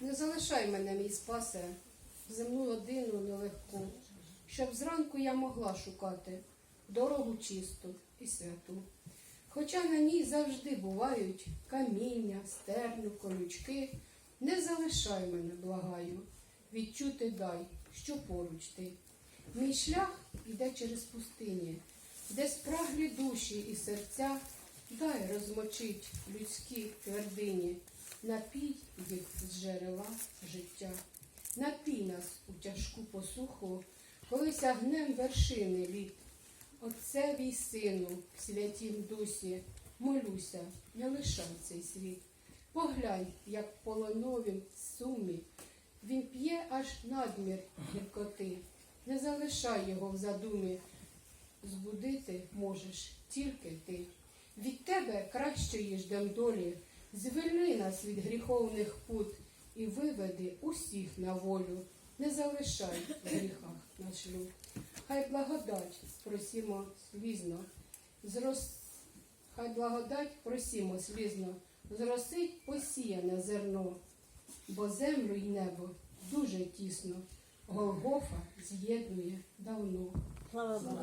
Не залишай мене, мій спасе, в земну годину нелегку, щоб зранку я могла шукати дорогу чисту і святу. Хоча на ній завжди бувають каміння, стерню, колючки, не залишай мене, благаю, відчути дай, що поруч ти. Мій шлях іде через пустині, де спраглі душі і серця, дай розмочить людські твердині, напій з джерела життя. Напій нас у тяжку посуху, коли сягнем вершини літ. Отцевій сину, святім дусі, молюся, не лишай цей світ. Поглянь, як в полоновім сумі, він п'є аж надмір гіркоти. Не залишай його в задумі, збудити можеш тільки ти. Від тебе кращої ждем долі, звільни нас від гріховних пут і виведи усіх на волю. Не залишай в гріхах на шлюб. Хай благодать просімо слізно, зрос... хай благодать просімо слізно, зросить посіяне зерно, бо землю й небо дуже тісно, Голгофа з'єднує давно. Слава.